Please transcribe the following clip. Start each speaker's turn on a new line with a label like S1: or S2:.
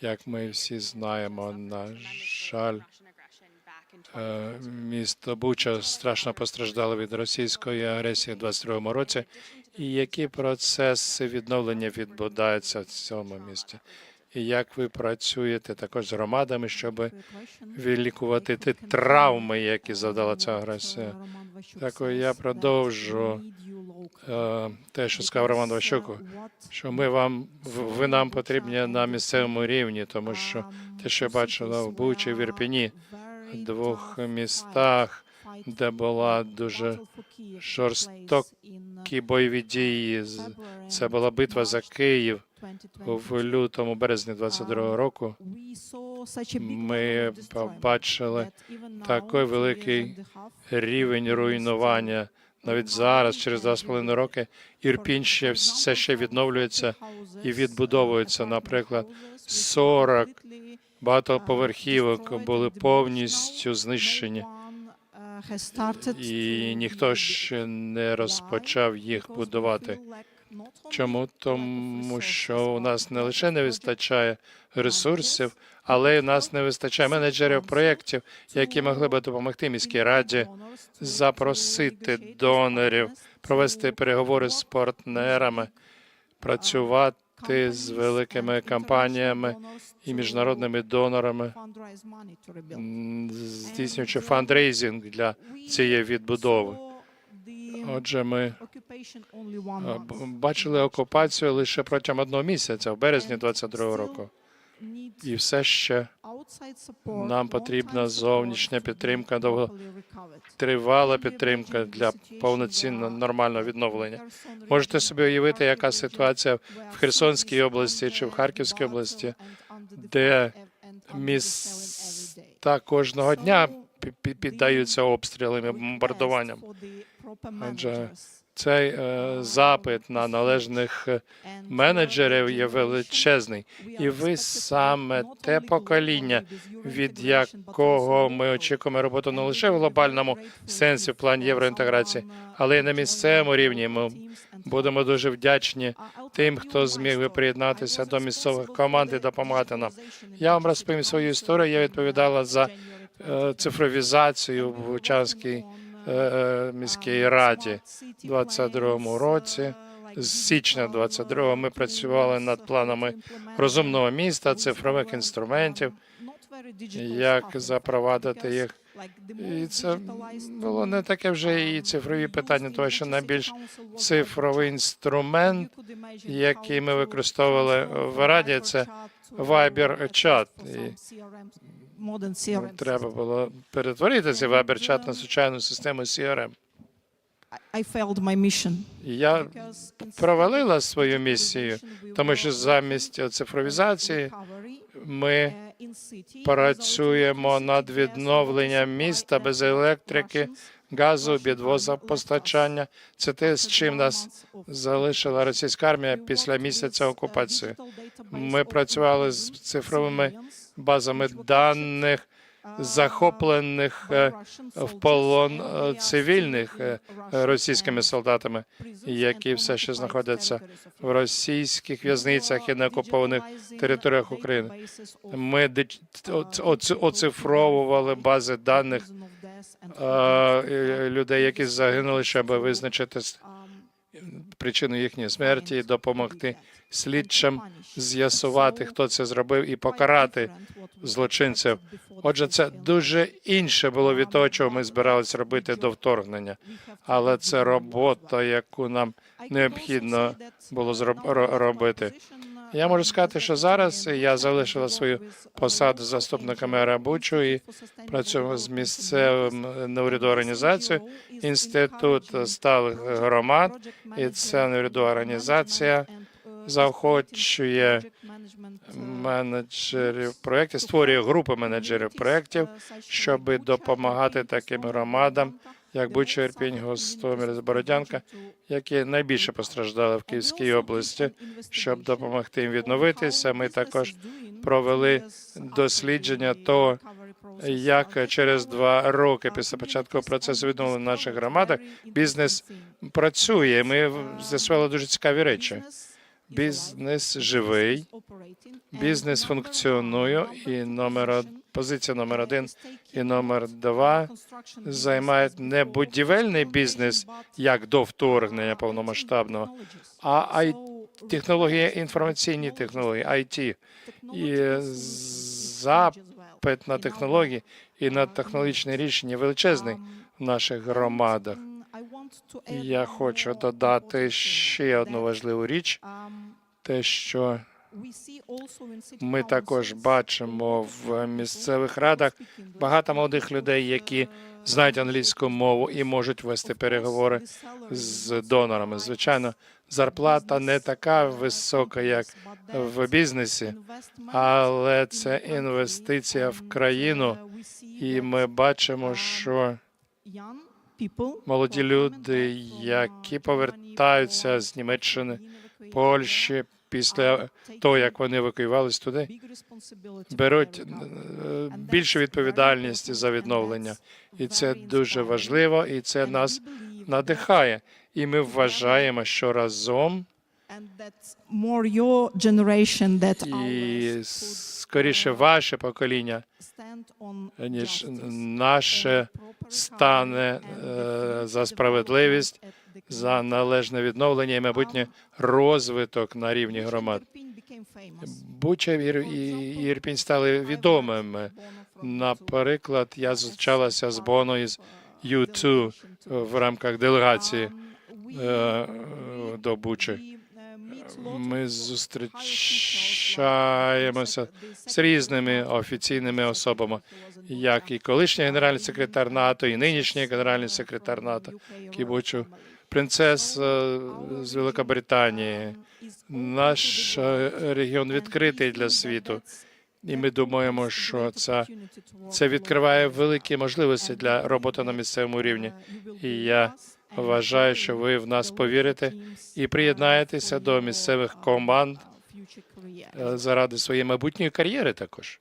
S1: Як ми всі знаємо, на жаль, е, місто Буча страшно постраждало від російської агресії у 22-му році. І які процеси відновлення відбуваються в цьому місті? І як ви працюєте також з громадами, щоб вилікувати ті травми, які завдала ця агресія? Дякую. Я продовжу те, що сказав Роман Ващук, що ми вам ви нам потрібні на місцевому рівні, тому що те, що я бачила в Бучі, в Ірпіні, двох містах, де була дуже жорстокі бойові дії. Це була битва за Київ в лютому березні 22-го року.
S2: Ми побачили
S1: такий великий Рівень руйнування навіть зараз, через два з половиною роки, Ірпінь ще все ще відновлюється і відбудовується. Наприклад, 40 багатоповерхівок були повністю знищені, і ніхто ще не розпочав їх будувати. Чому? Тому що у нас не лише не вистачає ресурсів, але й у нас не вистачає менеджерів проєктів, які могли би допомогти міській раді запросити донорів, провести переговори з партнерами, працювати з великими компаніями і міжнародними донорами, здійснюючи фандрейзинг для цієї відбудови. Отже, ми бачили окупацію лише протягом одного місяця, в березні 22-го року. І все ще
S2: нам потрібна зовнішня підтримка,
S1: тривала підтримка для повноцінного нормального відновлення. Можете собі уявити, яка ситуація в Херсонській області чи в Харківській області, де міста кожного дня пі- пі- піддаються обстрілам і бомбардуванням. Отже, цей е, запит на належних е, менеджерів є величезний, і ви саме те покоління, від якого ми очікуємо роботу не лише в глобальному сенсі в плані євроінтеграції, але й на місцевому рівні. Ми будемо дуже вдячні тим, хто зміг приєднатися до місцевих команд і допомагати нам. Я вам розповім свою історію. Я відповідала за е, цифровізацію в Учаській е, міській раді у 22-му році. З січня 22-го ми працювали над планами розумного міста, цифрових інструментів, як запровадити їх. І це було не таке вже і цифрові питання, тому що найбільш цифровий інструмент, який ми використовували в Раді, це Viber чат. І треба було перетворити цей Viber на звичайну систему CRM. Я провалила свою місію, тому що замість цифровізації ми працюємо над відновленням міста без електрики, газу, підвозопостачання. Це те, з чим нас залишила російська армія після місяця окупації. Ми працювали з цифровими базами даних, захоплених е, в полон е, цивільних е, російськими солдатами, які все ще знаходяться в російських в'язницях і на окупованих територіях України. Ми оцифровували бази даних людей, які загинули, щоб визначити причину їхньої смерті допомогти слідчим з'ясувати, хто це зробив, і покарати злочинців. Отже, це дуже інше було від того, чого ми збиралися робити до вторгнення. Але це робота, яку нам необхідно було зробити. робити. Я можу сказати, що зараз я залишила свою посаду заступника мера Бучу і працюю з місцевим неурядовою організацією, інститут сталих громад, і ця неурядова організація заохочує менеджерів проєктів, створює групи менеджерів проєктів, щоб допомагати таким громадам, як Буча, Ірпінь, Гостомель, Бородянка, які найбільше постраждали в Київській області, щоб допомогти їм відновитися. Ми також провели дослідження того, як через два роки після початку процесу відновлення наших громадах бізнес працює. Ми з'ясували дуже цікаві речі. Бізнес живий, бізнес функціонує, і номер позиція номер один і номер два займають не будівельний бізнес, як до вторгнення повномасштабного, а ай- технології, інформаційні технології, IT. І запит на технології і на технологічне рішення величезний в наших громадах. Я хочу додати ще одну важливу річ, те, що ми також бачимо в місцевих радах багато молодих людей, які знають англійську мову і можуть вести переговори з донорами. Звичайно, зарплата не така висока, як в бізнесі, але це інвестиція в країну, і ми бачимо, що молоді люди, які повертаються з Німеччини, Польщі після того, як вони евакуювалися туди, беруть е, більшу відповідальність за відновлення, і це дуже важливо, і це нас надихає. І ми вважаємо, що разом і скоріше ваше покоління, ніж наше стане е, за справедливість, за належне відновлення і майбутнє розвиток на рівні громад. Буча і і Ірпінь стали відомими. Наприклад, я зустрічалася з Боно із U2 в рамках делегації е, до Бучі. Ми зустрічаємося з різними офіційними особами, як і колишній генеральний секретар НАТО, і нинішній генеральний секретар НАТО, Кібучу, принцес е, з Великобританії. Наш е, регіон відкритий для світу, і ми думаємо, що це, це відкриває великі можливості для роботи на місцевому рівні. І я вважаю, що ви в нас повірите і приєднаєтеся до місцевих команд е, заради своєї майбутньої кар'єри також.